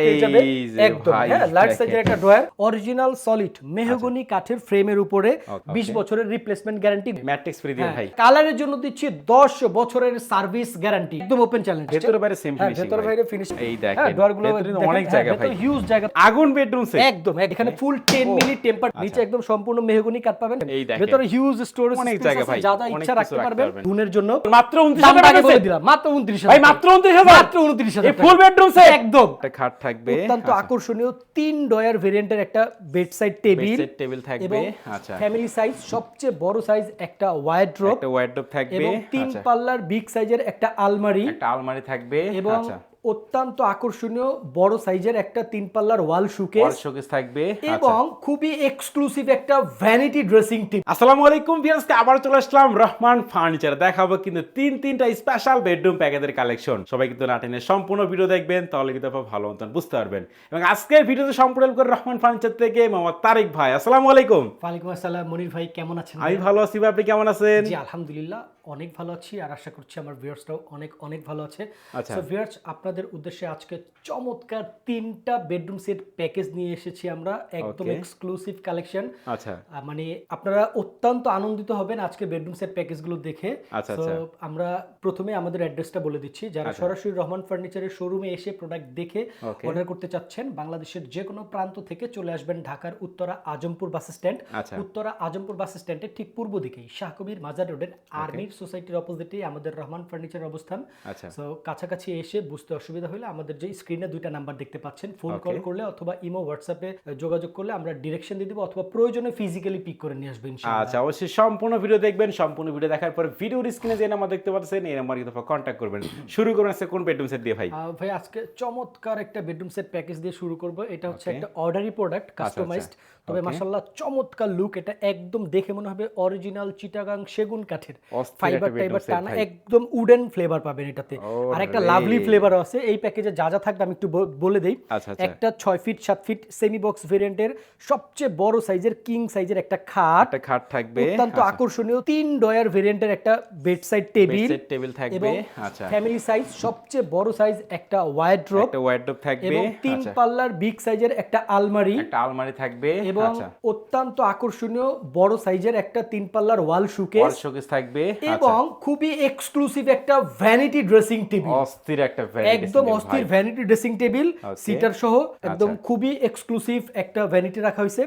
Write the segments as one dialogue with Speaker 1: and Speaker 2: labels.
Speaker 1: পেয়ে
Speaker 2: এই
Speaker 1: যাবেন
Speaker 2: যে
Speaker 1: একদম হ্যাঁ লার্জ সাইজের একটা ড্রয়ার অরিজিনাল সলিড মেহগনি কাঠের ফ্রেমের উপরে 20 বছরের রিপ্লেসমেন্ট গ্যারান্টি
Speaker 2: ম্যাট্রিক্স ফ্রি দিয়ে ভাই।
Speaker 1: কালারের জন্য দিচ্ছি 10 বছরের সার্ভিস গ্যারান্টি একদম ওপেন চ্যালেঞ্জ
Speaker 2: ভেতরে বাইরে সেম
Speaker 1: হ্যাঁ
Speaker 2: ফিনিশিং
Speaker 1: ভেতরে বাইরে ফিনিশ
Speaker 2: এই দেখেন
Speaker 1: হ্যাঁ ডোরগুলো
Speaker 2: অনেক জায়গা ভাই।
Speaker 1: হিউজ জায়গা।
Speaker 2: আগুন বেডরুম সেট
Speaker 1: একদম এখানে ফুল 10 মিলি টেম্পার নিচে একদম সম্পূর্ণ মেহগনি কাঠ পাবেন।
Speaker 2: আচ্ছা।
Speaker 1: ভেতরে হিউজ স্টোরেজ
Speaker 2: অনেক জায়গা ভাই,
Speaker 1: যা যা ইচ্ছা রাখতে
Speaker 2: রাখতে
Speaker 1: পারবেন।
Speaker 2: পারবেন।
Speaker 1: গুণের জন্য
Speaker 2: মাত্র 29 হাজার
Speaker 1: আগে
Speaker 2: টাকা
Speaker 1: দিলাম মাত্র 29000
Speaker 2: ভাই মাত্র 29000
Speaker 1: মাত্র 29000
Speaker 2: এই ফুল বেডরুম সেট
Speaker 1: একদম।
Speaker 2: একটা খাট থাকবে।
Speaker 1: অত্যন্ত
Speaker 2: আচ্ছা।
Speaker 1: আকর্ষণীয় তিন ডয়ার ভেরিয়েন্টের একটা বেডসাইড টেবিল।
Speaker 2: টেবিল থাকবে, আচ্ছা।
Speaker 1: ফ্যামিলি সাইজ সবচেয়ে বড় সাইজ একটা ওয়াইড্রোপ
Speaker 2: একটা ওয়ার্ডরোব থাকবে।
Speaker 1: এবং তিন
Speaker 2: আচ্ছা।
Speaker 1: পাল্লার বিগ সাইজের একটা আলমারি।
Speaker 2: একটা আলমারি থাকবে।
Speaker 1: এবং
Speaker 2: আচ্ছা।
Speaker 1: অত্যন্ত আকর্ষণীয় বড় সাইজের একটা তিন পাল্লার ওয়াল শোকেস
Speaker 2: শোকেস থাকবে। আচ্ছা।
Speaker 1: এবং খুবই এক্সক্লুসিভ একটা ভ্যানিটি ড্রেসিং টেবিল
Speaker 2: আসসালামু আলাইকুম ভিউয়ার্স আবার চলে আসলাম রহমান ফার্নিচার দেখাবো কিন্তু তিন তিনটা স্পেশাল বেডরুম প্যাকেজের কালেকশন সবাই কিন্তু নাটেনের সম্পূর্ণ ভিডিও দেখবেন তাহলে কিন্তু আপনারা ভালো মতন বুঝতে পারবেন। এবং আজকের ভিডিওতে সম্পূর্ণ করে রহমান ফার্নিচার থেকে মোহাম্মদ তারিক ভাই। আসসালামু আলাইকুম।
Speaker 1: ওয়ালাইকুম আসসালাম মনির ভাই কেমন আছেন?
Speaker 2: আমি ভালো আছি ভাই, আপনি কেমন আছেন?
Speaker 1: জি আলহামদুলিল্লাহ। অনেক ভালো আছি আর আশা করছি আমার ভিউয়ার্সরাও অনেক অনেক ভালো আছে।
Speaker 2: আচ্ছা।
Speaker 1: সো ভিউয়ার্স আপনাদের উদ্দেশ্যে আজকে চমৎকার তিনটা বেডরুম সেট প্যাকেজ নিয়ে এসেছি আমরা একদম এক্সক্লুসিভ কালেকশন
Speaker 2: আচ্ছা।
Speaker 1: মানে আপনারা অত্যন্ত আনন্দিত হবেন আজকে বেডরুম সেট প্যাকেজগুলো দেখে।
Speaker 2: আচ্ছা,
Speaker 1: So,
Speaker 2: আচ্ছা।
Speaker 1: আমরা প্রথমে আমাদের অ্যাড্রেসটা বলে দিচ্ছি। যারা সরাসরি রহমান ফার্নিচারের শোরুমে এসে প্রোডাক্ট দেখে অর্ডার করতে চাচ্ছেন বাংলাদেশের যে কোনো প্রান্ত থেকে চলে আসবেন ঢাকার উত্তরা আজমপুর বাস স্ট্যান্ড
Speaker 2: আচ্ছা।
Speaker 1: উত্তরা আজমপুর বাস স্ট্যান্ডের ঠিক পূর্ব দিকেই শাহকবির মাজার রোডের আর্মির সোসাইটির অপোজিটে আমাদের রহমান ফার্নিচারের অবস্থান।
Speaker 2: আচ্ছা।
Speaker 1: সো কাছাকাছি এসে বুঝতে অসুবিধা হলে আমাদের যে স্ক্রিনে দুইটা নাম্বার দেখতে পাচ্ছেন ফোন কল করলে অথবা ইমো হোয়াটসঅ্যাপে যোগাযোগ করলে আমরা ডিরেকশন দিয়ে দেবো অথবা প্রয়োজনে ফিজিক্যালি পিক করে নিয়ে আসব ইনশাআল্লাহ।
Speaker 2: আচ্ছা অবশ্যই সম্পূর্ণ ভিডিও দেখবেন সম্পূর্ণ ভিডিও দেখার পর ভিডিওর স্ক্রিনে যে নাম্বার দেখতে পাচ্ছেন এই নাম্বার কিন্তু কন্ট্যাক্ট করবেন। শুরু করবেন আজকে কোন বেডরুম সেট দিয়ে ভাই?
Speaker 1: ভাই আজকে চমৎকার একটা বেডরুম সেট প্যাকেজ দিয়ে শুরু করব। এটা হচ্ছে একটা অর্ডারি প্রোডাক্ট কাস্টমাইজড তবে মাশাআল্লাহ চমৎকার লুক এটা একদম দেখে মনে হবে অরিজিনাল চিটাগাং সেগুন কাঠের। ফাইবার টাইবার টানা একদম উডেন ফ্লেভার পাবেন এটাতে। আর একটা লাভলি ফ্লেভার আছে। এই প্যাকেজে যা যা থাকবে আমি একটু বলে দেই।
Speaker 2: আচ্ছা, আচ্ছা।
Speaker 1: একটা ছয় ফিট সাত ফিট সেমি বক্স ভেরিয়েন্টের সবচেয়ে বড় সাইজের কিং সাইজের একটা খাট।
Speaker 2: একটা খাট থাকবে।
Speaker 1: অত্যন্ত আকর্ষণীয় তিন ডয়ার ভেরিয়েন্টের একটা বেডসাইড টেবিল
Speaker 2: বেডসাইড টেবিল থাকবে। আচ্ছা।
Speaker 1: ফ্যামিলি সাইজ সবচেয়ে বড় সাইজ একটা ওয়াইড্রোপ
Speaker 2: একটা ওয়ার্ডরোব থাকবে।
Speaker 1: এবং তিন
Speaker 2: আচ্ছা
Speaker 1: পাল্লার বিগ সাইজের একটা আলমারি।
Speaker 2: একটা আলমারি থাকবে।
Speaker 1: এবং
Speaker 2: আচ্ছা।
Speaker 1: অত্যন্ত আকর্ষণীয় বড় সাইজের একটা তিন পাল্লার ওয়াল শোকেস
Speaker 2: ওয়াল
Speaker 1: শোকেস
Speaker 2: থাকবে। আচ্ছা
Speaker 1: এবং খুবই এক্সক্লুসিভ একটা ভ্যানিটি ড্রেসিং টেবিল
Speaker 2: অস্থির একটা
Speaker 1: একদম অস্থির ভ্যানিটি ড্রেসিং টেবিল সিটার সহ একদম
Speaker 2: আচ্ছা।
Speaker 1: খুবই এক্সক্লুসিভ একটা ভ্যানিটি রাখা হয়েছে।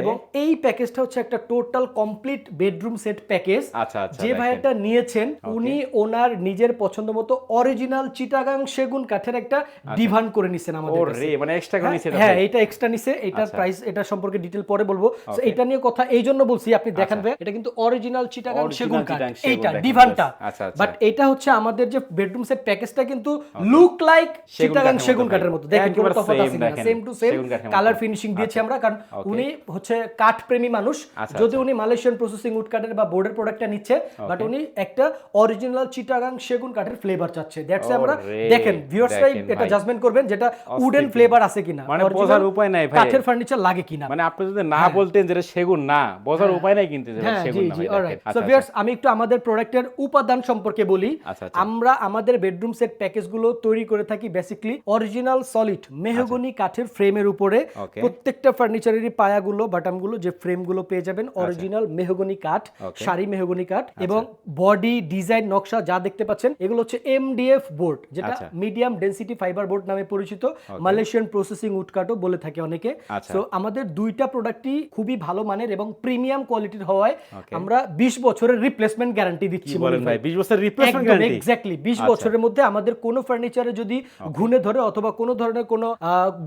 Speaker 1: এবং এই প্যাকেজটা হচ্ছে একটা total complete bedroom set package
Speaker 2: আচ্ছা, আচ্ছা,
Speaker 1: যে। ভাইয়াটা নিয়েছেন উনি ওনার নিজের পছন্দ মতো অরিজিনাল চিটাগাং সেগুন কাঠের একটা ডিভান করে নিছেন আমাদের কাছে।
Speaker 2: মানে এক্সট্রা করে নিছে এটা
Speaker 1: হ্যাঁ এটা এক্সট্রা নিছে। এটার
Speaker 2: আচ্ছা।
Speaker 1: প্রাইস এটা সম্পর্কে ডিটেল পরে বলব। এটা নিয়ে কথা এই জন্য বলছি আপনি দেখেন ভাই এটা কিন্তু অরিজিনাল চিটাগাং সেগুন কাঠ। এইটা ডিভানটা
Speaker 2: just। আচ্ছা, আচ্ছা।
Speaker 1: বাট এটা হচ্ছে আমাদের যে বেডরুম সেট প্যাকেজটা কিন্তু লুক লাইক চিটাগাং সেগুন কাঠের মতো দেখেন কোনো তফাৎ আছে কিনা? Same to same. Colour finishing দিয়েছি আমরা কারণ উনি হচ্ছে কাঠ প্রেমী মানুষ।
Speaker 2: আচ্ছা,
Speaker 1: যদি উনি মালয়েশিয়ান প্রসেসিং উড কাঠের বা বোর্ডের প্রোডাক্টটা নিচ্ছে বাট উনি একটা অরিজিনাল চিটাগাং সেগুন কাঠের ফ্লেভার চাচ্ছে। দ্যাটস আমরা দেখেন ভিউয়ার্সরাই এটা জাজমেন্ট করবেন যেটা উডেন ফ্লেভার আছে কিনা?
Speaker 2: মানে বোঝার উপায় নাই ভাই।
Speaker 1: কাঠের ফার্নিচার লাগে কিনা?
Speaker 2: মানে আপনি যদি না বলতেন যেটা সেগুন না। বোঝার উপায় নাই কিন্তু
Speaker 1: হ্যাঁ
Speaker 2: সেগুন না।
Speaker 1: সো
Speaker 2: আচ্ছা,
Speaker 1: ভিউয়ার্স আমি একটু আমাদের প্রোডাক্টের উপাদান সম্পর্কে বলি
Speaker 2: আচ্ছা, আচ্ছা।
Speaker 1: আমরা আমাদের বেডরুম সেট প্যাকেজগুলো তৈরি করে থাকি বেসিক্যালি অরিজিনাল সলিড মেহগনি কাঠের ফ্রেমের উপরে।
Speaker 2: আচ্ছা।
Speaker 1: প্রত্যেকটা ফার্নিচারেরই পায়াগুলো বাটামগুলো যে ফ্রেমগুলো পেয়ে যাবেন অরিজিনাল মেহগনি কাঠ. সারি মেহগনি কাঠ এবং বডি ডিজাইন নকশা যা দেখতে পাচ্ছেন এগুলো হচ্ছে এমডিএফ বোর্ড যেটা
Speaker 2: আচ্ছা।
Speaker 1: মিডিয়াম ডেনসিটি ফাইবার বোর্ড নামে পরিচিত। মালয়েশিয়ান প্রসেসিং উড কাঠও বলে থাকে অনেকে। তো আমাদের দুইটা প্রোডাক্টই খুবই ভালো মানের এবং প্রিমিয়াম কোয়ালিটির হওয়ায় আমরা 20 বছরের রিপ্লেসমেন্ট গ্যারান্টি দিচ্ছি
Speaker 2: কি বলেন ভাই? 20 বছর রিপ্লেসমেন্ট গ্যারান্টি
Speaker 1: এক্স্যাক্টলি 20
Speaker 2: আচ্ছা।
Speaker 1: বছরের মধ্যে আমাদের কোনো ফার্নিচারে যদি ঘুণে ধরে অথবা কোনো ধরনের কোনো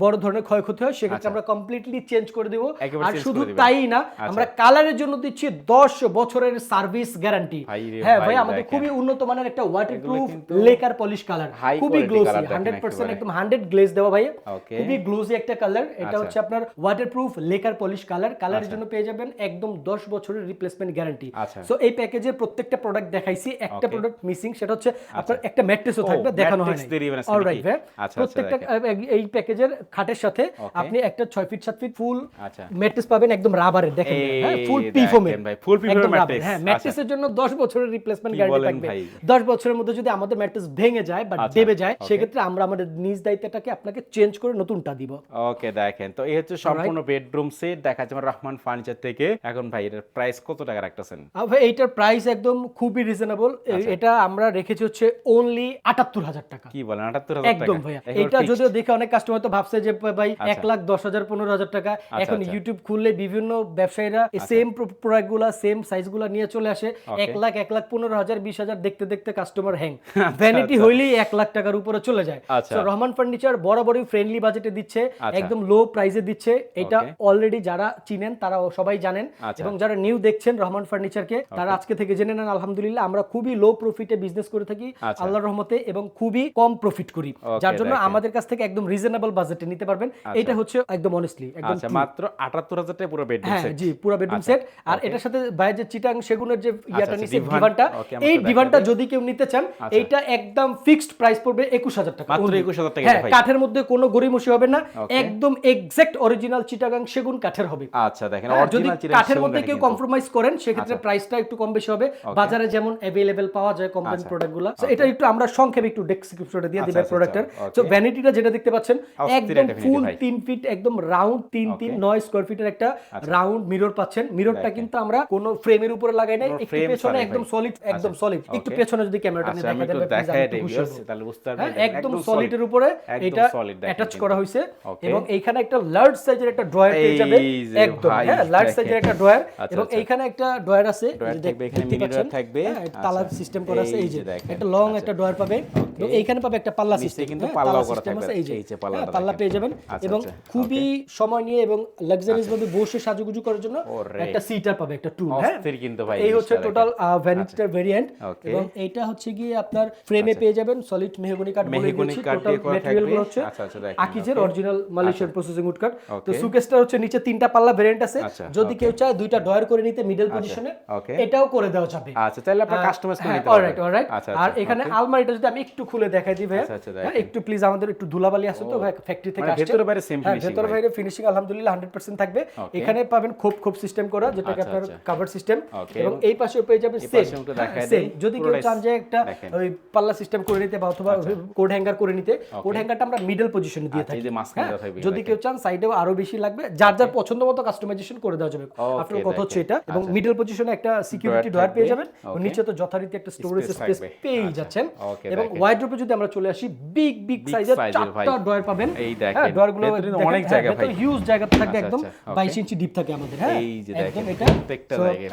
Speaker 1: বড় ধরনের ক্ষয়ক্ষতি হয় সেক্ষেত্রে আমরা কমপ্লিটলি চেঞ্জ করে দেব।
Speaker 2: আচ্ছা।
Speaker 1: আর শুধু। তাই না
Speaker 2: আচ্ছা।
Speaker 1: আমরা কালারের জন্য দিচ্ছি 10 বছরের সার্ভিস গ্যারান্টি হ্যাঁ
Speaker 2: ভাই,
Speaker 1: আমাদের খুবই উন্নত মানের একটা ওয়াটারপ্রুফ লেকার পলিশ কালার খুবই গ্লোসি 100% একদম 100 গ্লেজ দেওয়া ভাই. খুবই গ্লোসি একটা কালার এটা
Speaker 2: আচ্ছা।
Speaker 1: হচ্ছে আপনার ওয়াটারপ্রুফ লেকার পলিশ কালার কালারের জন্য পেয়ে যাবেন একদম 10 বছরের রিপ্লেসমেন্ট গ্যারান্টি
Speaker 2: আচ্ছা।
Speaker 1: সো এই প্যাকেজের প্রত্যেকটা প্রোডাক্ট দেখাইছি একটা প্রোডাক্ট মিসিং সেটা হচ্ছে আপনার একটা ম্যাট্রেসও থাকবে দেখানো হয় অলরাইট
Speaker 2: আচ্ছা, আচ্ছা,
Speaker 1: প্রত্যেকটা এই প্যাকেজের খাটের সাথে আপনি একটা 6 ফিট 7 ফিট ফুল
Speaker 2: আচ্ছা।
Speaker 1: ম্যাট্রেস পাবেন একদম রাবারের দেখেন হ্যাঁ ফুল
Speaker 2: দেখেন
Speaker 1: পি ফোমের
Speaker 2: ভাই, pea foam এর
Speaker 1: হ্যাঁ
Speaker 2: আচ্ছা।
Speaker 1: ম্যাট্রেসের জন্য 10 বছরের রিপ্লেসমেন্ট গ্যারান্টি থাকবে। 10 বছরের মধ্যে যদি আমাদের ম্যাট্রেস ভেঙে যায় বা
Speaker 2: আচ্ছা,
Speaker 1: দেবে যায়. সেক্ষেত্রে আমরা আমাদের নিজ দায়িত্বটাকে আপনাকে চেঞ্জ করে নতুনটা দিব।
Speaker 2: ওকে দেখেন। তো এই হচ্ছে সম্পূর্ণ বেডরুম সেট দেখা যাচ্ছে রহমান ফার্নিচার থেকে। এখন ভাই এটার প্রাইস কত টাকা রাখতেছেন?
Speaker 1: ভাই এইটার প্রাইস একদম খুবই রিজনেবল এটা আমরা রেখেছি হচ্ছে অনলি আটাত্তর হাজার টাকা।
Speaker 2: কি বলেন আটাত্তর হাজার
Speaker 1: একদম ভাইয়া। এটা যদিও দেখে অনেক কাস্টমার তো ভাবছে যে ভাই
Speaker 2: আচ্ছা।
Speaker 1: এক লাখ দশ হাজার পনেরো হাজার টাকা। এখন
Speaker 2: আচ্ছা।
Speaker 1: ইউটিউব খুললে বিভিন্ন ব্যবসায়ীরা সেম প্রোডাক্টগুলা সেম সাইজগুলা নিয়ে চলে আসে। এক লাখ এক লাখ পনেরো হাজার বিশ হাজার দেখতে দেখতে কাস্টমার হ্যাং ভ্যানিটি হইলেই এক লাখ টাকার উপরে চলে যায়।
Speaker 2: আচ্ছা।
Speaker 1: রহমান ফার্নিচার বরাবরই ফ্রেন্ডলি বাজেটে দিচ্ছে
Speaker 2: আচ্ছা।
Speaker 1: একদম লো প্রাইসে দিচ্ছে। এটা অলরেডি যারা চিনেন তারা সবাই জানেন।
Speaker 2: আচ্ছা।
Speaker 1: এবং যারা নিউ দেখছেন রহমান ফার্নিচারকে তারা আজকে থেকে জেনে নেন আলহামদুলিল্লাহ আমরা খুবই লো প্রফিটে বিজনেস করে থাকি
Speaker 2: আচ্ছা।
Speaker 1: আল্লাহর রহমতে এবং খুবই কম প্রফিট করি। যার জন্য আমাদের কাছ থেকে একদম রিজনেবল বাজেটে নিতে পারবেন। এটা হচ্ছে একদম অনেস্টলি একদম
Speaker 2: আচ্ছা মাত্র আটাত্তর হাজার টাকা পুরো বেডরুম
Speaker 1: হ্যাঁ
Speaker 2: সেট
Speaker 1: জি পুরো বেডরুম
Speaker 2: আচ্ছা,
Speaker 1: সেট আর এটার সাথে ভাই যে চিটাং সেগুনের যে ইয়াটা
Speaker 2: আচ্ছা,
Speaker 1: নিছে ডিভানটা এই ডিভানটা যদি কেউ নিতে চান
Speaker 2: আচ্ছা।
Speaker 1: এইটা একদম ফিক্সড প্রাইস পড়বে একুশ হাজার টাকা
Speaker 2: মাত্র
Speaker 1: only।
Speaker 2: 21,000 টাকা
Speaker 1: হ্যাঁ
Speaker 2: ভাই।
Speaker 1: কাঠের মধ্যে কোনো গরিমসি হবে না। একদম এক্সাক্ট অরিজিনাল চিটাগাং সেগুন কাঠের হবে।
Speaker 2: আচ্ছা দেখেন
Speaker 1: হ্যাঁ, যদি
Speaker 2: অরিজিনাল চিরা
Speaker 1: কাঠের মধ্যে কেউ কম্প্রোমাইজ করেন সেক্ষেত্রে
Speaker 2: আচ্ছা।
Speaker 1: প্রাইসটা একটু কম বেশি হবে। বাজারে যেমন অ্যাভেলেবেল পাওয়া যায় কোম্পানি প্রোডাক্টগুলো এটা একটু আমরা সংক্ষেপে একটু ডেসক্রিপশনে দিয়ে দিই
Speaker 2: আচ্ছা, আচ্ছা,
Speaker 1: প্রোডাক্টের
Speaker 2: আচ্ছা,
Speaker 1: তো ভ্যানিটিটা যেটা দেখতে পাচ্ছেন একদম ফুল। তিন ফিট একদম রাউন্ড তিন তিন নয় স্কোয়ার ফিটের একটা রাউন্ড মিরর পাচ্ছেন। মিররটা কিন্তু আমরা কোনো ফ্রেমের উপরে লাগাই নাই একটু পেছনে একদম সলিড একদম
Speaker 2: আচ্ছা,
Speaker 1: সলিড একটু পেছনে যদি ক্যামেরাটা নিয়ে
Speaker 2: আচ্ছা
Speaker 1: দেখা দেন।
Speaker 2: তাহলে বুঝতে
Speaker 1: হ্যাঁ,
Speaker 2: পারবেন
Speaker 1: একদম
Speaker 2: solid।
Speaker 1: সলিডের উপরে এটা অ্যাটাচ করা হয়েছে এবং এইখানে একটা লার্জ সাইজের একটা ড্রয়ার পেয়ে যাবে একদম হ্যাঁ লার্জ সাইজের একটা ড্রয়ার
Speaker 2: আচ্ছা,
Speaker 1: এবং
Speaker 2: আচ্ছা।
Speaker 1: এইখানে একটা ড্রয়ার আছে যে
Speaker 2: থাকবে, এখানে mini
Speaker 1: পাচ্ছেন।
Speaker 2: থাকবে।
Speaker 1: হ্যাঁ, এটা তালা
Speaker 2: আচ্ছা।
Speaker 1: সিস্টেম করা আছে
Speaker 2: এই যে
Speaker 1: একটা লং
Speaker 2: আচ্ছা।
Speaker 1: একটা ড্রয়ার পাবে। এইখানে পাবে একটা পাল্লা সিস্টেম
Speaker 2: কিন্তু পাল্লাও করা থাকবে।
Speaker 1: এই যে
Speaker 2: এই যে
Speaker 1: হ্যাঁ, পাল্লা পেয়ে যাবেন।
Speaker 2: আচ্ছা,
Speaker 1: এবং
Speaker 2: আচ্ছা,
Speaker 1: খুবই সময় নিয়ে এবং লাক্সারিয়াস ভাবে বসে সাজুগুজু করার জন্য একটা সিটার পাবে একটা টুল হ্যাঁ।
Speaker 2: কিন্তু ভাই
Speaker 1: এই হচ্ছে টোটাল
Speaker 2: দেখেন।
Speaker 1: ভ্যানিটিটার ভেরিয়েন্ট এবং এইটা হচ্ছে গিয়ে আপনার ফ্রেমে পেয়ে যাবেন সলিড মেহগনি কাঠ বলে
Speaker 2: মেহগনি কাঠ
Speaker 1: টোটাল
Speaker 2: দিয়ে করা থাকবে।
Speaker 1: হচ্ছে
Speaker 2: আচ্ছা, আচ্ছা, দেখেন,
Speaker 1: আকিজের অরিজিনাল মালয়েশিয়ান প্রসেসিং উড কাঠ তো. সুকেসটা হচ্ছে নিচে তিনটা পাল্লা ভেরিয়েন্ট আছে।
Speaker 2: আচ্ছা,
Speaker 1: যদি কেউ চায় দুইটা ডয়ার করে নিতে মিডল পজিশনে এটাও করে দেওয়া যাবে।
Speaker 2: আচ্ছা তাহলে কাস্টমাইজ করে নিতে
Speaker 1: অলরাইট অলরাইট
Speaker 2: আচ্ছা
Speaker 1: আর
Speaker 2: আচ্ছা,
Speaker 1: এখানে আলমারিটা যদি আমি একটু খুলে দেখাই দিই ভাই
Speaker 2: আচ্ছা, আচ্ছা,
Speaker 1: হ্যাঁ, একটু প্লিজ আমাদের একটু ধুলাবালি আছে তো ভাই ফ্যাক্টরি থেকে
Speaker 2: মানে
Speaker 1: আসছে।
Speaker 2: ভেতরে বাইরে same
Speaker 1: হ্যাঁ,
Speaker 2: finishing
Speaker 1: ভেতরে বাইরে ফিনিশিং আলহামদুলিল্লাহ 100% থাকবে। এখানে পাবেন খোপ খোপ সিস্টেম করা যেটাকে
Speaker 2: আচ্ছা,
Speaker 1: আপনার
Speaker 2: আচ্ছা।
Speaker 1: কভার সিস্টেম এবং এই পাশেও পেয়ে যাবেন সেম সেম যদি কেউ চান যে একটা ওই পাল্লা সিস্টেম করে নিতে বা অথবা কোড হ্যাঙ্গার করে নিতে কোড হ্যাঙ্গারটা আমরা মিডল পজিশনে দিয়ে
Speaker 2: আচ্ছা,
Speaker 1: থাকি। হ্যাঁ, যদি কেউ চান সাইডেও আরও বেশি লাগবে। যার যার পছন্দ মতো কাস্টমাইজেশন করে দেওয়া যাবে। আপনার কথা হচ্ছে এটা। এবং
Speaker 2: আচ্ছা।
Speaker 1: মিডল পজিশনে একটা সিকিউরিটি ডয়ার পেয়ে যাবেন. নিচে তো যথারীতি একটা স্টোরেজ স্পেস
Speaker 2: থাকবে।
Speaker 1: পেয়েই
Speaker 2: আচ্ছা।
Speaker 1: যাচ্ছেন। এবং
Speaker 2: দেখেন।
Speaker 1: ওয়াইড্রোপে যদি আমরা চলে আসি বিগ বিগ সাইজের। চারটা ডয়ার পাবেন।
Speaker 2: এই দেখেন।
Speaker 1: হ্যাঁ ডয়ারগুলো
Speaker 2: ভেতরে অনেক
Speaker 1: হ্যাঁ,
Speaker 2: জায়গা
Speaker 1: ভেতরে
Speaker 2: ভাই।
Speaker 1: হিউজ জায়গা থাকবে
Speaker 2: আচ্ছা,
Speaker 1: একদম
Speaker 2: আচ্ছা,
Speaker 1: 22 ইঞ্চি ডিপ থাকে আমাদের হ্যাঁ
Speaker 2: এই যে দেখেন,
Speaker 1: এটা।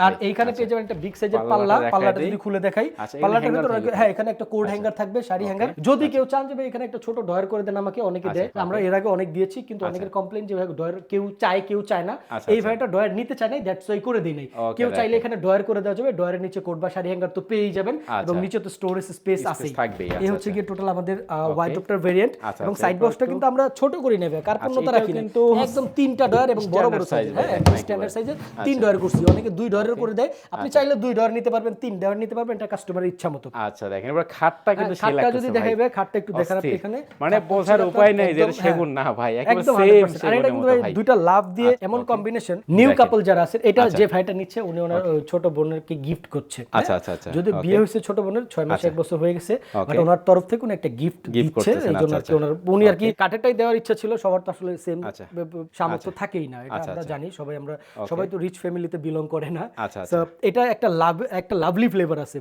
Speaker 1: আর এইখানে
Speaker 2: আচ্ছা।
Speaker 1: পেয়ে যাবেন একটা বিগ সাইজের পাল্লা। পাল্লাটা যদি খুলে দেখাই
Speaker 2: আচ্ছা,
Speaker 1: পাল্লাটার ভিতরে হ্যাঁ এখানে একটা কোড হ্যাঙ্গার থাকবে শাড়ি হ্যাঙ্গার যদি কেউ চান যে এখানে একটা ছোট ডয়ার করে দেন আমাকে অনেকে দেয়।
Speaker 2: আচ্ছা,
Speaker 1: আমরা এর আগে অনেক দিয়েছি কিন্তু অনেকের কমপ্লেইন যে ভাই ডয়ার কেউ চায় কেউ চায় না।
Speaker 2: আচ্ছা,
Speaker 1: এই
Speaker 2: আচ্ছা।
Speaker 1: ভাইটা ডয়ার নিতে চায় না দ্যাটস ওয়াই করে দেই নাই। কেউ চাইলে এখানে ডয়ার করে দেওয়া যাবে ডয়ারের নিচে কোড বা শাড়ি হ্যাঙ্গার তো পেয়েই যাবেন এবং
Speaker 2: আচ্ছা।
Speaker 1: নিচে তো স্টোরেজ স্পেস আছে এই
Speaker 2: আচ্ছা,
Speaker 1: হচ্ছে
Speaker 2: আচ্ছা।
Speaker 1: গিয়ে টোটাল আমাদের ভেরিয়েন্ট এবং সাইড বক্সটা কিন্তু আমরা ছোট করে নেবে কার্পণ্যতা রাখি
Speaker 2: কিন্তু
Speaker 1: একদম তিনটা ডয়ার এবং বড় বড় সাইজ হ্যাঁ স্ট্যান্ডার্ড তিন ডয়ার করছি। অনেকে দুই ডয়ারের করে দেয়। আপনি চাইলে দুই ডয়ার নিতে পারবেন তিন ডয়ার নিতে পারবেন এটা কাস্টমারের ইচ্ছা মতো।
Speaker 2: আচ্ছা দেখেন এবার খাটটা কিন্তু
Speaker 1: হ্যাঁ,
Speaker 2: সেই
Speaker 1: খাটটা যদি। দেখাইবে খাটটা একটু দেখান আপনি এখানে।
Speaker 2: মানে বোঝার উপায় নাই যে সেগুন না ভাই একদম সেম সেগুনের
Speaker 1: কিন্তু
Speaker 2: মতো
Speaker 1: ভাই দুইটা লাভ দিয়ে এমন কম্বিনেশন নিউ কাপল যারা আছেন এটা। যে ভাইটা নিচ্ছে উনি ওনার ছোট বোনেরকে গিফট করছে। হ্যাঁ?
Speaker 2: আচ্ছা, আচ্ছা, আচ্ছা।
Speaker 1: যদি বিয়ে হয়েছে ছোট বোনের ছয় মাস এক বছর হয়ে গেছে বাট ওনার তরফ থেকে উনি একটা গিফট দিচ্ছে এই জন্য
Speaker 2: আচ্ছা,
Speaker 1: কি ওনার উনি আর কি কাঠেরটাই দেওয়ার ইচ্ছা ছিল সবার তো আসলে সেম
Speaker 2: আচ্ছা।
Speaker 1: সামর্থ্য থাকেই না এটা
Speaker 2: আচ্ছা,
Speaker 1: আমরা
Speaker 2: আচ্ছা।
Speaker 1: জানি সবাই আমরা সবাই তো রিচ ফ্যামিলিতে বিলং করে না।
Speaker 2: আচ্ছা,
Speaker 1: এটা একটা লাভ একটা লাভলি ফ্লেভার আছে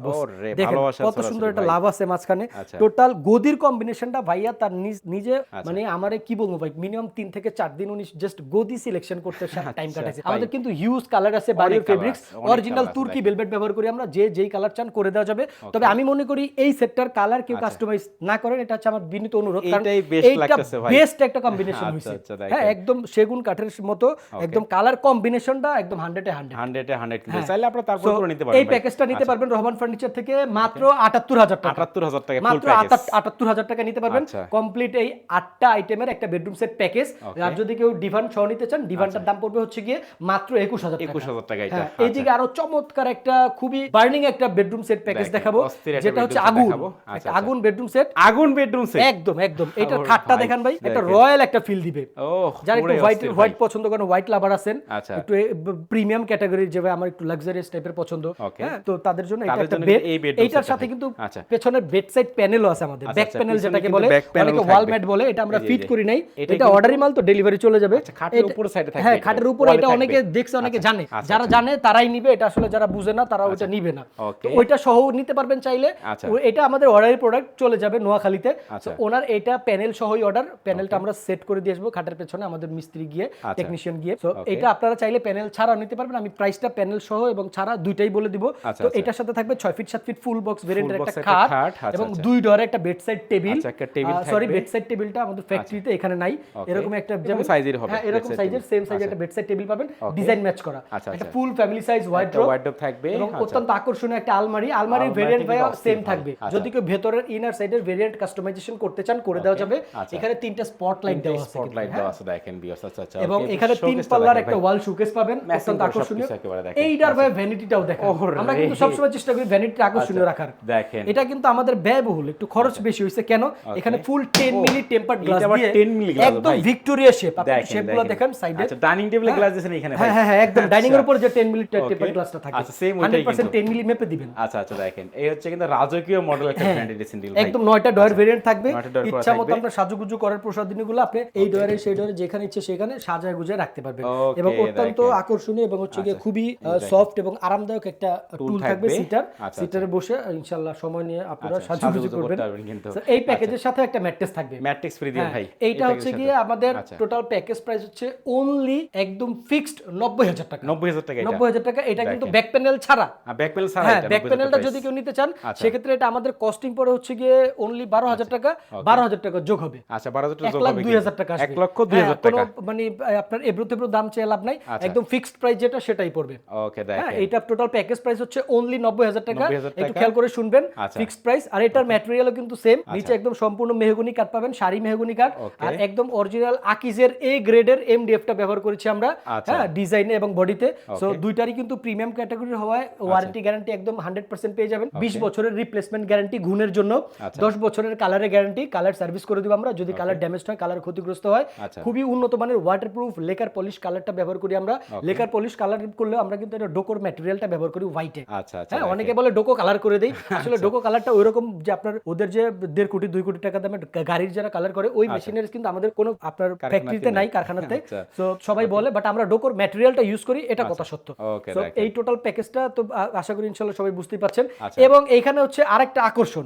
Speaker 1: দেখেন কত সুন্দর একটা লাভ আছে মাঝখানে।
Speaker 2: আচ্ছা।
Speaker 1: টোটাল গদির কম্বিনেশনটা ভাইয়া তার নিজ মানে আমারে কি বলব ভাই মিনিমাম তিন থেকে চার দিন উনি জাস্ট গদি সিলেকশন করতে টাইম কাটাইছে। আমাদের কিন্তু হিউজ কালার আছে বাড়ির ফেব্রিক্স অরিজিনাল তুর্কি ভেলভেট ব্যবহার করি আমরা যে যেই কালার চান করে দেওয়া যাবে। তবে আমি মনে করি এই সেটটার কালার কেউ কাস্টমাইজ না করেন এটা হচ্ছে আমার বিনীত অনুরোধ
Speaker 2: লাগতেছে ভাই।
Speaker 1: বেস্ট একটা কম্বিনেশন
Speaker 2: আচ্ছা,
Speaker 1: হয়েছে
Speaker 2: আচ্ছা।
Speaker 1: হ্যাঁ একদম সেগুন কাঠের মতো একদম কালার কম্বিনেশনটা একদম হান্ড্রেডে হান্ড্রেড
Speaker 2: হান্ড্রেডে হান্ড্রেড কিন্তু চাইলে আপনারা তারপর করে নিতে পারবেন ভাই।
Speaker 1: প্যাকেজটা নিতে পারবেন রহমান ফার্নিচার থেকে মাত্র আটাত্তর হাজার টাকা।
Speaker 2: আটাত্তর হাজার টাকা ফুল
Speaker 1: মাত্র
Speaker 2: প্যাকেজ
Speaker 1: আটাত্তর হাজার টাকা নিতে পারবেন।
Speaker 2: আচ্ছা।
Speaker 1: কমপ্লিট এই আটটা আইটেমের একটা বেডরুম সেট প্যাকেজ আর যদি কেউ ডিভান সহ নিতে চান ডিভানটার দাম পড়বে হচ্ছে গিয়ে মাত্র একুশ হাজার টাকা।
Speaker 2: একুশ হাজার টাকা এটা
Speaker 1: হ্যাঁ, এইদিকে আরও চমৎকার একটা খুবই বার্নিং একটা বেডরুম সেট প্যাকেজ দেখাবো যেটা হচ্ছে আগুন। আগুন বেডরুম সেট
Speaker 2: আগুন বেডরুম সেট
Speaker 1: একদম একদম।
Speaker 2: এটা
Speaker 1: খাটটা দেখান ভাই একটা রয়্যাল একটা ফিল দিবে। যারা একটু হোয়াইট হোয়াইট পছন্দ করেন হোয়াইট লাভার আছেন একটু প্রিমিয়াম ক্যাটাগরির যে আমার একটু লাক্সারিয়াস টাইপের পছন্দ। হ্যাঁ তো তাদের জন্য এটা একটা
Speaker 2: বেড
Speaker 1: এইটার সাথে কিন্তু পেছনের বেড সাইড প্যানেলও আছে আমাদের। ব্যাক প্যানেল যেটাকে বলে অনেকে ওয়াল ম্যাট বলে এটা আমরা ফিট করি নাই।
Speaker 2: এটা
Speaker 1: অর্ডারি মাল তো ডেলিভারি চলে যাবে।
Speaker 2: খাটের হ্যাঁ, উপরে সাইডে থাকে
Speaker 1: হ্যাঁ খাটের উপরে এটা অনেকে দেখছে অনেকে জানে। যারা জানে তারাই নিবে এটা আসলে যারা বুঝে না তারা ওটা নিবে। আসবে
Speaker 2: না।
Speaker 1: তো ওইটা সহ নিতে পারবেন চাইলে। এটা আমাদের অর্ডারের প্রোডাক্ট চলে যাবে নোয়াখালীতে। ওনার এটা প্যানেল সহই অর্ডার প্যানেলটা আমরা সেট করে দিয়ে আসব খাটের পেছনে আমাদের মিস্ত্রি গিয়ে টেকনিশিয়ান গিয়ে। তো এটা আপনারা চাইলে প্যানেল ছাড়া নিতে পারবেন। আমি প্রাইসটা প্যানেল সহ এবং ছাড়া দুইটাই বলে দিব। তো এটার সাথে থাকবে ছয় ফিট সাত ফিট ফুল বক্স ভেরিয়েন্টের একটা খাট এবং দুই ডরে একটা বেডসাইড টেবিল সরি বেডসাইড টেবিলটা আমাদের ফ্যাক্টরিতে এখানে নাই। এরকম একটা যেমন
Speaker 2: সাইজের হবে
Speaker 1: হ্যাঁ এরকম সাইজের সেম সাইজের একটা বেডসাইড টেবিল পাবেন। ডিজাইন ম্যাচ করা। একটা ফুল ফ্যামিলি সাইজ
Speaker 2: ওয়াইড থাকবে।
Speaker 1: এবং অত্যন্ত আকর্ষণীয় একটা আলমারি আলমারির ভেরিয়েন্ট ভাই সেম থাকবে। যদি কেউ ভেতরের ইনার সাইডের ভেরিয়েন্ট কাস্টমাইজেশন করতে চান করে দেওয়া যাবে। এখানে তিনটা স্পটলাইট দেওয়া আছে
Speaker 2: স্পটলাইট দেওয়া
Speaker 1: হ্যাঁ?
Speaker 2: আছে দেখেন বিয়াস আচ্ছা আচ্ছা
Speaker 1: এবং এখানে তিন পাল্লার একটা ওয়াল শোকেস পাবেন অত্যন্ত আকর্ষণীয়। এইটার ভাই ভ্যানিটিটাও দেখেন। আমরা কিন্তু সব সময় চেষ্টা করি ভ্যানিটি আকর্ষণীয় রাখার।
Speaker 2: দেখেন।
Speaker 1: এটা কিন্তু আমাদের ব্যয়বহুল একটু খরচ বেশি হইছে কেন? এখানে ফুল 10 মিলি টেম্পারড গ্লাস দিয়ে
Speaker 2: 10 মিলি গ্লাস
Speaker 1: একদম ভিক্টোরিয়া শেপ আপনি শেপগুলো দেখেন। সাইডে
Speaker 2: আচ্ছা ডাইনিং টেবিলে গ্লাস দিয়েছেন এখানে
Speaker 1: হ্যাঁ হ্যাঁ, হ্যাঁ একদম ডাইনিং এর উপর যে 10 মিলি টেম্পারড গ্লাসটা থাকে।
Speaker 2: আচ্ছা সেম ওইটাই
Speaker 1: 100% 10 মিলি মেপে দিবেন।
Speaker 2: আচ্ছা আচ্ছা দেখেন। এই হচ্ছে কিন্তু রাজকীয় মডেল একটা ব্র্যান্ডেড সিন্ডিল
Speaker 1: একদম নয়টা ডয়ার আচ্ছা। ভেরিয়েন্ট থাকবে। ইচ্ছা মতো আপনার সাজুগুজু করার প্রসাধনীগুলো আপনি এই ডয়ারে সেই ডয়ারে যেখানে ইচ্ছে সেখানে সাজায় গুজে রাখতে পারবেন। এবং অত্যন্ত আকর্ষণীয় এবং হচ্ছে
Speaker 2: আচ্ছা,
Speaker 1: খুবই সফট এবং আরামদায়ক একটা টুল থাকবে।
Speaker 2: সিটার
Speaker 1: সিটারে
Speaker 2: আচ্ছা,
Speaker 1: বসে ইনশাআল্লাহ সময় নিয়ে আপনারা সাজুগুজু করবেন। এই প্যাকেজের সাথে একটা ম্যাট্রেস থাকবে।
Speaker 2: ম্যাট্রেস ফ্রি দিয়ে
Speaker 1: হ্যাঁ,
Speaker 2: ভাই।
Speaker 1: এইটা হচ্ছে গিয়ে আমাদের টোটাল প্যাকেজ প্রাইস হচ্ছে অনলি একদম ফিক্সড নব্বই হাজার টাকা।
Speaker 2: নব্বই হাজার টাকা
Speaker 1: নব্বই হাজার টাকা। এটা কিন্তু ব্যাক প্যানেল ছাড়া।
Speaker 2: ব্যাক প্যানেল ছাড়া
Speaker 1: হ্যাঁ যদি কেউ নিতে চান
Speaker 2: আচ্ছা।
Speaker 1: সেক্ষেত্রে এটা আমাদের কস্টিং হচ্ছে গিয়ে অনলি বারো হাজার আচ্ছা। টাকা বারো হাজার টাকা যোগ হবে।
Speaker 2: আচ্ছা বারো হাজার টাকা
Speaker 1: দুই হাজার টাকা
Speaker 2: এক লক্ষ দুই
Speaker 1: হ্যাঁ,
Speaker 2: হাজার টাকা।
Speaker 1: মানে আপনার দাম চেয়ে লাভ নাই।
Speaker 2: আচ্ছা।
Speaker 1: একদম ফিক্সড প্রাইস যেটা সেটাই পড়বে।
Speaker 2: ওকে
Speaker 1: টোটাল প্যাকেজ প্রাইস হচ্ছে অনলি নব্বই হাজার টাকা। একটু খেয়াল করে শুনবেন ফিক্সড প্রাইস আর এটার ম্যাটেরিয়ালও কিন্তু সেম নিচে একদম সম্পূর্ণ মেহগুনি কাঠ পাবেন শাড়ি মেহগুনি কাঠ আর একদম অরিজিনাল আকিজের এ গ্রেডের এমডিএফটা ব্যবহার করেছি আমরা। হ্যাঁ ডিজাইনে এবং বডিতে সো দুইটারই কিন্তু প্রিমিয়াম ক্যাটাগরি হওয়ায় ওয়ারেন্টি গ্যারান্টি একদম হান্ড্রেড পার্সেন্ট পেয়ে যাবেন। বিশ বছরের রিপ্লেসমেন্ট গ্যারান্টি ঘুণের জন্য। দশ বছরের কালারের গ্যারান্টি কালার সার্ভিস করে দিব আমরা। যদি কালার ড্যামেজ হয় কালার ক্ষতিগ্রস্ত হয়। খুবই উন্নত মানের ওয়াটার প্রুফ লেকার পলিশ কালারটা ব্যবহার করি আমরা। লেকার পলিশ কালার করলে আমরা কিন্তু এটা ডোকোর ম্যাটেরিয়ালটা ব্যবহার করি হোয়াইটে হ্যাঁ অনেকে বলে ডোকো কালার করে দেই। আসলে ডোকো কালারটা ওই রকম যে আপনার ওদের যে দেড় কোটি দুই কোটি টাকা দামের গাড়ির যারা কালার করে ওই মেশিনের কিন্তু আমাদের কোনো আপনার ফ্যাক্টরিতে নাই। কারখানাতে। তো সবাই বলে বাট আমরা ডোকোর ম্যাটেরিয়ালটা ইউজ করি এটা কথা সত্য। এই টোটাল প্যাকেজটা তো আশা আশা করি ইনশাল্লাহ সবাই বুঝতেই পারছেন।
Speaker 2: আচ্ছা।
Speaker 1: এবং এইখানে হচ্ছে আরেকটা আকর্ষণ।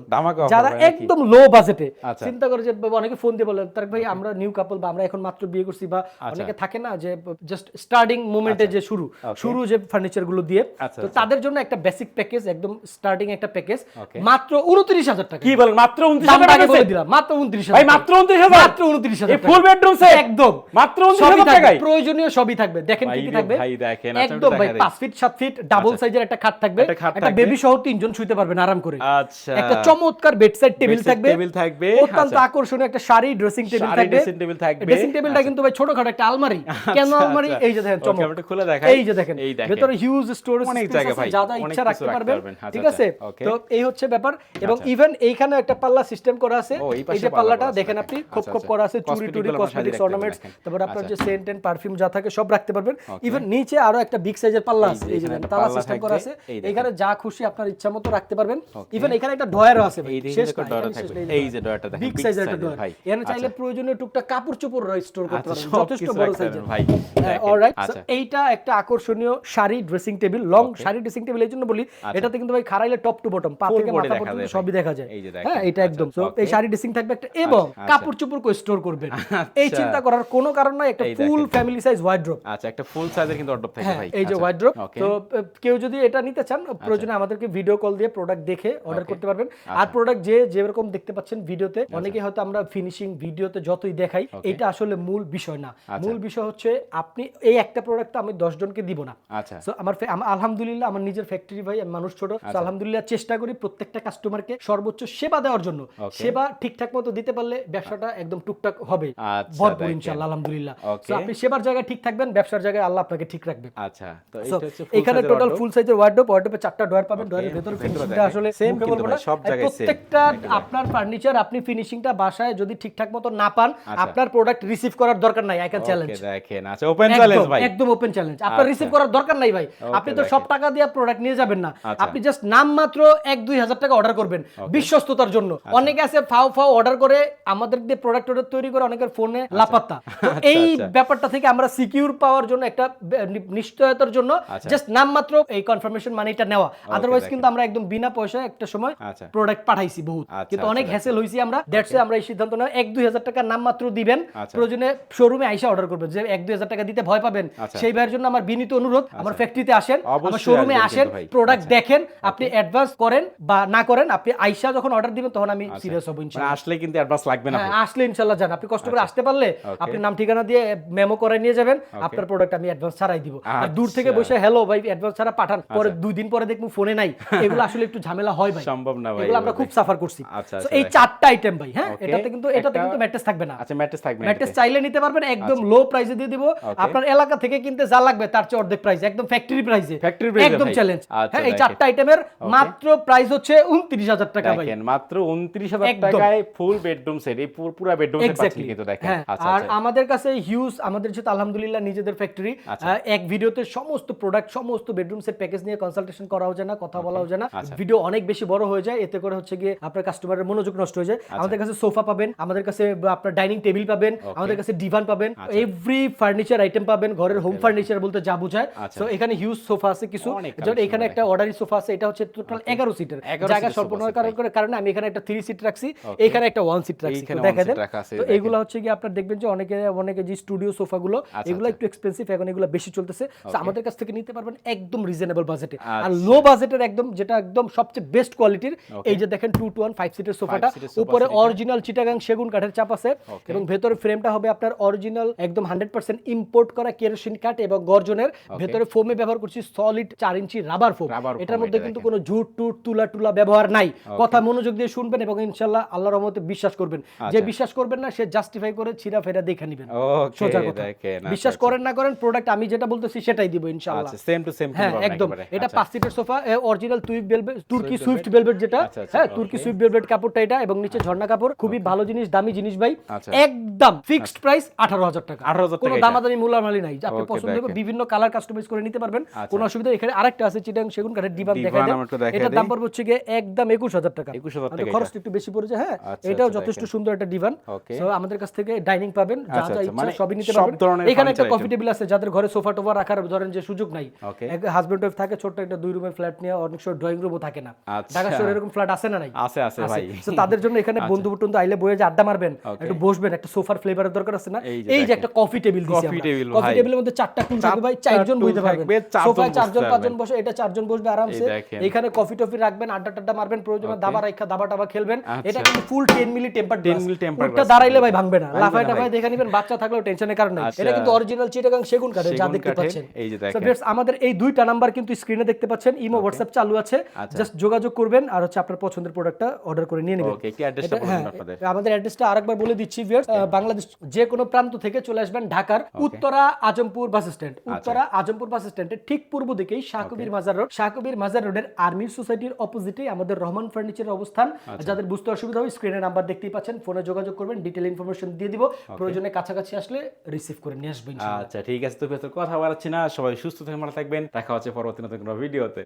Speaker 1: যারা একদম লো বাজেটে
Speaker 2: আচ্ছা।
Speaker 1: চিন্তা করে যে অনেকে ফোন দিয়ে বললেন তার ভাই আচ্ছা। আমরা নিউ কাপল বা আমরা এখন মাত্র বিয়ে করছি বা অনেকে থাকে না যে জাস্ট স্টার্টিং মোমেন্টে যে শুরু শুরু যে ফার্নিচারগুলো দিয়ে। তো তাদের জন্য একটা বেসিক প্যাকেজ একদম স্টার্টিং একটা প্যাকেজ মাত্র উনত্রিশ হাজার টাকা।
Speaker 2: কি বলেন মাত্র উনত্রিশ হাজার টাকা
Speaker 1: বলে দিলাম মাত্র উনত্রিশ
Speaker 2: হাজার মাত্র উনত্রিশ হাজার।
Speaker 1: মাত্র উনত্রিশ হাজার
Speaker 2: ফুল বেডরুম সেট
Speaker 1: একদম।
Speaker 2: মাত্র উনত্রিশ হাজার টাকায়?
Speaker 1: প্রয়োজনীয় সবই থাকবে। দেখেন কি কি থাকবে? একদম ভাই পাঁচ ফিট সাত ফিট ডাবল সাইজের একটা খাট থাকবে।
Speaker 2: থাকবে।
Speaker 1: একটা বেবি সহ তিনজন শুইতে পারবেন আরাম করে।
Speaker 2: আচ্ছা।
Speaker 1: একটা চমৎকার বেডসাইড টেবিল থাকবে।
Speaker 2: টেবিল থাকবে।
Speaker 1: অত্যন্ত আকর্ষণীয় একটা শাড়ি ড্রেসিং টেবিল থাকবে।
Speaker 2: ড্রেসিং টেবিল থাকবে।
Speaker 1: ড্রেসিং টেবিলটা কিন্তু ভাই ছোটখাটো একটা আলমারি। কেন আলমারি? এই যে দেখেন
Speaker 2: চমৎকার। একটা খুলে দেখাই।
Speaker 1: এই যে দেখেন ভেতরে হিউজ স্টোরেজ
Speaker 2: অনেক জায়গা ভাই
Speaker 1: যা যা ইচ্ছা রাখতে পারবেন। ঠিক আছে? তো এই হচ্ছে ব্যাপার। এবং ইভেন এইখানে একটা পাল্লা সিস্টেম করা আছে।
Speaker 2: এই
Speaker 1: যে পাল্লাটা দেখেন আপনি খুব
Speaker 2: খুব
Speaker 1: করা আছে
Speaker 2: চুরি টুরি
Speaker 1: কসমেটিক্স অর্নামেন্টস তারপর আপনার যে সেন্ট এন্ড পারফিউম যা থাকে সব রাখতে পারবেন। ইভেন নিচে আরও একটা বিগ সাইজের পাল্লা আছে। এই যে দেখেন তালা সিস্টেম করা আছে। এখানে যা খুশি আপনার ইচ্ছা মতো রাখতে পারবেন। ইভেন এখানে একটা ডয়ারও আছে ভাই।
Speaker 2: এই যে ডয়ারটা দেখেন
Speaker 1: বিগ সাইজের একটা ডয়ার এখানে চাইলে প্রয়োজনীয় টুকটা কাপড় চোপড় রয় স্টোর করতে পারবেন। যথেষ্ট বড় সাইজের
Speaker 2: ভাই হ্যাঁ,
Speaker 1: অলরাইট এইটা একটা আকর্ষণীয় sari dressing table long sari dressing table এই জন্য বলি এটাতে কিন্তু ভাই খাড়াইলে টপ টু বটম পা থেকে মাথা পর্যন্ত সবই দেখা যায়। হ্যাঁ এটা একদম। তো এই শাড়ি ড্রেসিং থাকবে একটা এবং কাপড় চোপড় কো স্টোর করবেন। এই চিন্তা করার কোনো কারণ নাই একটা ফুল ফ্যামিলি সাইজ ওয়ার্ড্রপ
Speaker 2: আচ্ছা একটা ফুল সাইজের কিন্তু ওয়ার্ড্রপ
Speaker 1: হ্যাঁ, থাকে
Speaker 2: ভাই।
Speaker 1: এই যে
Speaker 2: ওয়ার্ড্রপ
Speaker 1: তো কেউ যদি এটা নিতে চান প্রয়োজনে আমাদেরকে ভিডিও কল দিয়ে প্রোডাক্ট দেখে অর্ডার করতে পারবেন। আর প্রোডাক্ট যে যেরকম দেখতে পাচ্ছেন ভিডিওতে অনেকে হয়তো আমরা ফিনিশিং ভিডিওতে যতই দেখাই এটা আসলে মূল বিষয় না। মূল বিষয় হচ্ছে আপনি এই একটা প্রোডাক্ট আমি দশ জনকে দিব না। আমার আলহামদুলিল্লাহ আমার নিজের ফ্যাক্টরি ভাই আমি মানুষ ছোট। আলহামদুলিল্লাহ চেষ্টা করি প্রত্যেকটা কাস্টমারকে সর্বোচ্চ সেবা দেওয়ার জন্য। সেবা ঠিকঠাক মতো দিতে পারলে ব্যবসাটা একদম টুকটাক হবে। ভরপুর ইনশাআল্লাহ আলহামদুলিল্লাহ। আপনি সেবার জায়গায় ঠিক থাকবেন ব্যবসার জায়গায় আল্লাহ আপনাকে ঠিক রাখবে।
Speaker 2: আচ্ছা
Speaker 1: এখানে টোটাল ফুল সাইজের ওয়ার্ডরোব ওয়ার্ডরোবে চারটা ডয়ার পাবেন ডয়ারের ভেতরে ফিনিশিংটা আসলে
Speaker 2: কিন্তু
Speaker 1: না।
Speaker 2: সব জায়গায়।
Speaker 1: প্রত্যেকটা আপনার ফার্নিচার আপনি ফিনিশিংটা বাসায় যদি ঠিকঠাক মতো না পান
Speaker 2: আচ্ছা।
Speaker 1: আপনার প্রোডাক্ট রিসিভ করার দরকার নাই আই ক্যান চ্যালেঞ্জ
Speaker 2: দেখেন আচ্ছা ওপেন চ্যালেঞ্জ ভাই
Speaker 1: একদম ওপেন চ্যালেঞ্জ আপনার
Speaker 2: আচ্ছা।
Speaker 1: রিসিভ করার দরকার নাই ভাই আপনি তো সব টাকা দিয়ে প্রোডাক্ট নিয়ে যাবেন না
Speaker 2: আচ্ছা।
Speaker 1: আপনি জাস্ট নাম মাত্র এক দুই হাজার টাকা অর্ডার করবেন বিশ্বস্ততার জন্য অনেকে আছে ফাও ফাও অর্ডার করে আমাদের দিয়ে প্রোডাক্ট অর্ডার তৈরি করে অনেকের ফোনে লাপাত্তা এই
Speaker 2: আচ্ছা।
Speaker 1: ব্যাপারটা থেকে আমরা সিকিউর পাওয়ার জন্য একটা নিশ্চয়তার জন্য
Speaker 2: আচ্ছা।
Speaker 1: জাস্ট নাম মাত্র এই কনফার্মেশন মানিটা নেওয়া। আদারওয়াইজ কিন্তু আমরা একদম বিনা পয়সায় একটা সময়
Speaker 2: আচ্ছা।
Speaker 1: প্রোডাক্ট পাঠাইছি বহুত।
Speaker 2: আচ্ছা,
Speaker 1: কিন্তু
Speaker 2: আচ্ছা,
Speaker 1: অনেক
Speaker 2: আচ্ছা।
Speaker 1: হ্যাসেল হইছি আমরা। দ্যাটস আমরা এই সিদ্ধান্ত নেওয়া। এক দুই হাজার টাকা নাম মাত্র দিবেন।
Speaker 2: আচ্ছা।
Speaker 1: প্রয়োজনে শোরুমে আইসা অর্ডার করবেন। যে এক দুই হাজার টাকা দিতে ভয় পাবেন।
Speaker 2: আচ্ছা।
Speaker 1: সেই ভাইয়ের জন্য আমার বিনীত অনুরোধ আমার ফ্যাক্টরিতে আসেন আমার শোরুমে আসেন প্রোডাক্ট
Speaker 2: আচ্ছা।
Speaker 1: দেখেন আপনি অ্যাডভান্স করেন বা না করেন আপনি আইসা যখন অর্ডার দিবেন তখন আমি
Speaker 2: আচ্ছা।
Speaker 1: সিরিয়াস হব
Speaker 2: মানে
Speaker 1: ইনশাআল্লাহ
Speaker 2: আসলে কিন্তু অ্যাডভান্স লাগবে না
Speaker 1: হ্যাঁ আসলে ইনশাল্লাহ যান। আপনি কষ্ট করে আসতে পারলে আপনি নাম ঠিকানা দিয়ে মেমো করে নিয়ে যাবেন। আপনার প্রোডাক্ট আমি অ্যাডভান্স ছাড়াই দিব। আর দূর থেকে
Speaker 2: আচ্ছা।
Speaker 1: বসে হ্যালো ভাই অ্যাডভান্স ছাড়া পাঠান পরে দুই দিন পরে দেখব ফোনে নাই। এগুলো আসলে একটু ঝামেলা হয় ভাই।
Speaker 2: সম্ভব না ভাই
Speaker 1: এগুলো আমরা খুব সাফার করছি।
Speaker 2: আচ্ছা, আচ্ছা,
Speaker 1: এই চারটা আইটেম ভাই হ্যাঁ? এটাতে কিন্তু এটাতে কিন্তু ম্যাট্রেস থাকবে না।
Speaker 2: আচ্ছা ম্যাট্রেস থাকবে
Speaker 1: ম্যাট্রেস চাইলে নিতে পারবেন একদম লো প্রাইসে দিয়ে দিব। আপনার এলাকা থেকে কিনতে যা লাগবে তার চেয়ে অর্ধেক প্রাইস একদম ফ্যাক্টরি প্রাইসে
Speaker 2: price এ
Speaker 1: একদম চ্যালেঞ্জ
Speaker 2: আচ্ছা,
Speaker 1: হ্যাঁ এই চারটা আইটেমের মাত্র প্রাইস হচ্ছে উনত্রিশ হাজার টাকা ভাই।
Speaker 2: দেখেন মাত্র উনত্রিশ হাজার
Speaker 1: একদম।
Speaker 2: টাকায় ফুল বেডরুম সেট এই পুরো- পুরো বেডরুম সেট পাচ্ছেন কিন্তু দেখেন।
Speaker 1: হ্যাঁ
Speaker 2: আচ্ছা
Speaker 1: আর
Speaker 2: আচ্ছা
Speaker 1: আমাদের কাছে হিউজ আমাদের যেহেতু আলহামদুলিল্লাহ নিজেদের ফ্যাক্টরি
Speaker 2: আচ্ছা।
Speaker 1: এক ভিডিওতে সমস্ত প্রোডাক্ট সমস্ত বেডরুম সেট প্যাকেজ নিয়ে কনসালটেশন করা হচ্ছে না কথা বলা যায় না।
Speaker 2: আচ্ছা।
Speaker 1: ভিডিও অনেক বেশি বড় হয়ে যায় এতে করে হচ্ছে গিয়ে আপনার কাস্টমারের মনোযোগ নষ্ট হয়ে যায়।
Speaker 2: আচ্ছা।
Speaker 1: আমাদের কাছে সোফা পাবেন আমাদের কাছে আপনার ডাইনিং টেবিল পাবেন আমাদের কাছে ডিভান পাবেন এভরি ফার্নিচার আইটেম পাবেন ঘরের হোম ফার্নিচার বলতে যা বোঝায়।
Speaker 2: আচ্ছা।
Speaker 1: তো এখানে হিউজ সোফা আছে কিছু। যেমন এখানে একটা অর্ডারি সোফা আছে এটা হচ্ছে টোটাল এগারো সিটের জায়গা
Speaker 2: seater
Speaker 1: স্বল্প
Speaker 2: sofa
Speaker 1: নয়
Speaker 2: set,
Speaker 1: কারণ আমি এখানে একটা থ্রি সিট রাখছি এখানে একটা ওয়ান সিট রাখছি। দেখা দেন তো এগুলো হচ্ছে গিয়ে আপনার দেখবেন যে অনেকে অনেকে যে স্টুডিও সোফাগুলো এগুলো একটু এক্সপেন্সিভ এখন এগুলো বেশি চলতেছে। আমাদের কাছ থেকে নিতে পারবেন একদম রিজনেবল বাজেটে আর
Speaker 2: আচ্ছা।
Speaker 1: লো বাজেটের একদম যেটা একদম সবচেয়ে বেস্ট কোয়ালিটির এই যে দেখেন টু টু ওয়ান ফাইভ সিটের সোফাটা উপরে অরিজিনাল চিটাগাং সেগুন কাঠের চাপ আছে এবং ভেতরে ফ্রেমটা হবে আপনার অরিজিনাল একদম হান্ড্রেড পার্সেন্ট ইম্পোর্ট করা কেরোসিন কাঠ এবং গর্জনের। ভেতরে ফোমে ব্যবহার করছি সলিড চার ইঞ্চি রাবার ফোম এটার মধ্যে কিন্তু কোনো ঝুট টুট তুলা টুলা ব্যবহার নাই। কথা মনোযোগ দিয়ে শুনবেন এবং ইনশাল্লাহ আল্লাহর রহমতে বিশ্বাস করবেন। যে
Speaker 2: আচ্ছা।
Speaker 1: বিশ্বাস করবেন না সে জাস্টিফাই করে ছিঁড়া ফেরা দেখে নেবেন। সোজা কথা। বিশ্বাস করেন না করেন প্রোডাক্ট আমি যেটা বলতেছি সেটাই দিব ইনশাআল্লাহ
Speaker 2: আচ্ছা সেম টু সেম
Speaker 1: হ্যাঁ একদম। এটা পাঁচ সিটের সোফা অরিজিনাল তুই বেলভেট তুর্কি সুইফট বেলভেট যেটা
Speaker 2: আচ্ছা, আচ্ছা,
Speaker 1: হ্যাঁ তুর্কি সুইফট বেলভেট কাপড়টা এটা এবং নিচে ঝর্ণা কাপড় খুবই ভালো জিনিস দামি জিনিস ভাই।
Speaker 2: আচ্ছা।
Speaker 1: একদম ফিক্সড প্রাইস আঠারো হাজার টাকা।
Speaker 2: 18,000
Speaker 1: কোনো দামাদামি মূল্যমালি নাই। আপনি পছন্দ হবে বিভিন্ন কালার কাস্টমাইজ করে নিতে পারবেন। কোনো অসুবিধা এখানে আরেকটা আছে চিটাং সেগুন কাঠের এটার দাম পড়বে হচ্ছে গিয়ে একদম একুশ হাজার টাকা।
Speaker 2: 21,000
Speaker 1: আমাদের
Speaker 2: টাকা
Speaker 1: খরচটা একটু বেশি পড়েছে হ্যাঁ?
Speaker 2: আচ্ছা,
Speaker 1: এটাও
Speaker 2: আচ্ছা,
Speaker 1: যথেষ্ট সুন্দর একটা ডিভান সো আমাদের কাছ থেকে ডাইনিং পাবেন যা
Speaker 2: আচ্ছা,
Speaker 1: যা
Speaker 2: আচ্ছা,
Speaker 1: ইচ্ছা
Speaker 2: মানে
Speaker 1: সবই নিতে পারবেন। এখানে একটা কফি টেবিল আছে যাদের ঘরে সোফা টোফা রাখার ধরেন যে সুযোগ নাই. হাজবেন্ড ওয়াইফ থাকে ছোট্ট একটা দুই রুমের ফ্ল্যাট নিয়ে অনেক সময় ড্রয়িং রুমও থাকে না।
Speaker 2: আচ্ছা।
Speaker 1: ঢাকা শহরে এরকম ফ্ল্যাট আছে না নাই?
Speaker 2: আছে আছে ভাই।
Speaker 1: তো তাদের জন্য এখানে বন্ধু বন্ধু আইলে বয়ে যে আড্ডা মারবেন একটু বসবেন একটা সোফার ফ্লেভারের দরকার আছে না?
Speaker 2: এই যে।
Speaker 1: একটা কফি টেবিল দিছি
Speaker 2: Coffee table
Speaker 1: কফি টেবিলের মধ্যে চারটা থাকবে ভাই চারজন বইতে পারবেন সোফায় চারজন পাঁচজন বসে এটা চারজন বসবে আরামসে। এখানে কফি টফি রাখবেন আড্ডা টাড্ডা মারবেন প্রয়োজনে দাবা রাখা দাবা টাবা খেলবেন।
Speaker 2: আচ্ছা।
Speaker 1: এটা কিন্তু ফুল 10 মিলি টেম্পার
Speaker 2: 10 মিলি
Speaker 1: উঠটা দাঁড়াইলে ভাই। ভাঙবে না। লাফায় টাফায়
Speaker 2: ভাই।
Speaker 1: দেখে নেবেন বাচ্চা থাকলেও টেনশনের কারণ নাই।
Speaker 2: আচ্ছা।
Speaker 1: এটা কিন্তু অরিজিনাল চিটাগাং সেগুন কাঠের যা দেখতে পাচ্ছেন।
Speaker 2: এই যে দেখেন।
Speaker 1: আমাদের এই দুইটা নাম্বার কিন্তু স্ক্রিনে দেখতে পাচ্ছেন ইমো হোয়াটসঅ্যাপ চালু আছে।
Speaker 2: আচ্ছা।
Speaker 1: জাস্ট যোগাযোগ করবেন আর হচ্ছে আপনার পছন্দের প্রোডাক্টটা অর্ডার করে নিয়ে নেবেন।
Speaker 2: ওকে কি অ্যাড্রেসটা বলুন
Speaker 1: হ্যাঁ,
Speaker 2: আপনাদের?
Speaker 1: আমাদের অ্যাড্রেসটা আরেকবার বলে দিচ্ছি ভিউয়ার্স বাংলাদেশ যে কোনো প্রান্ত থেকে চলে আসবেন ঢাকার উত্তরা আজমপুর বাস স্ট্যান্ড।
Speaker 2: আচ্ছা।
Speaker 1: উত্তরা আজমপুর বাস স্ট্যান্ডের ঠিক পূর্ব দিকেই শাহকবির মাজার রোড শাহকবির মাজার রোডের আর্মির সোসাইটির অপোজিটে আমাদের রহমান ফার্নিচারের অবস্থান।
Speaker 2: আচ্ছা।
Speaker 1: যাদের বুঝতে অসুবিধা হয় স্ক্রিনে নাম্বার দেখতেই পাচ্ছেন ফোনে যোগাযোগ করবেন ডিটেল ইনফরমেশন দিয়ে দিব। প্রয়োজনে কাছাকাছি আসলে রিসিভ করে নিয়ে আসবেন
Speaker 2: আচ্ছা ঠিক আছে তো কথা বাড়াচ্ছি না। সবাই সুস্থ থেকে ভালো থাকবেন। দেখা হচ্ছে পরবর্তী নতুন কোনো ভিডিওতে